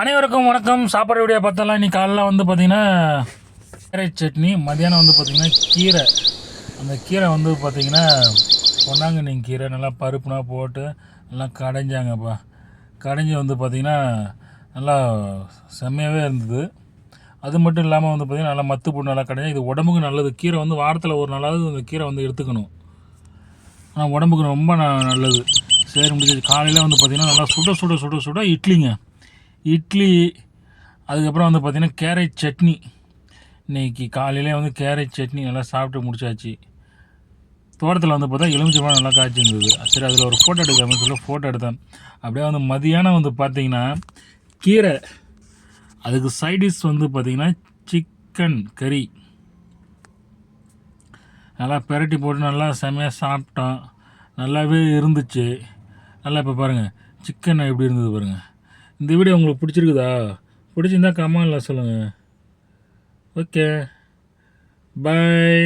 அனைவருக்கும் வணக்கம். சாப்பாடு வீடியோ பார்த்தலாம் இன்னைக்கு காலைல வந்து பார்த்தீங்கன்னா கீரை சட்னி மதியானம் வந்து பார்த்தீங்கன்னா கீரை. அந்த கீரை வந்து பார்த்தீங்கன்னா பொன்னாங்கண்ணி கீரை நல்லா பருப்புனா போட்டு நல்லா கடைஞ்சாங்கப்பா. கடைஞ்சி வந்து பார்த்திங்கன்னா நல்லா செம்மையாகவே இருந்தது. அது மட்டும் இல்லாமல் வந்து பார்த்திங்கன்னா நல்லா மத்து போட்டு நல்லா கடைஞ்சா இது உடம்புக்கு நல்லது. கீரை வந்து வாரத்தில் ஒரு நாளாவது இந்த கீரை வந்து எடுத்துக்கணும். ஆனால் உடம்புக்கு ரொம்ப நல்லது. சரி முடிஞ்சது காலையில் வந்து பார்த்திங்கன்னா நல்லா சுட சுட சுட சுட இட்லிங்க. இட்லி அதுக்கப்புறம் வந்து பார்த்திங்கன்னா கேரட் சட்னி. இன்னைக்கு காலையிலே வந்து கேரட் சட்னி நல்லா சாப்பிட்டு முடிச்சாச்சு. தோட்டத்தில் வந்து பார்த்தா எலுமிச்சம்பழம் நல்லா காய்ச்சி இருந்தது சரி அதில் ஒரு ஃபோட்டோ எடுக்காமல் சொல்லி ஃபோட்டோ எடுத்தேன். அப்படியே வந்து மதியானம் வந்து பார்த்திங்கன்னா கீரை. அதுக்கு சைடிஷ் வந்து பார்த்திங்கன்னா சிக்கன் கறி நல்லா பெரட்டி போட்டு நல்லா செமையாக சாப்பிட்டோம். நல்லாவே இருந்துச்சு. நல்லா இப்போ பாருங்கள் சிக்கன் எப்படி இருந்தது பாருங்கள் இந்த வீடியோ உங்களுக்கு பிடிச்சிருக்குதா? பிடிச்சிருந்தா கமெண்டில் சொல்லுங்கள் ஓகே பாய்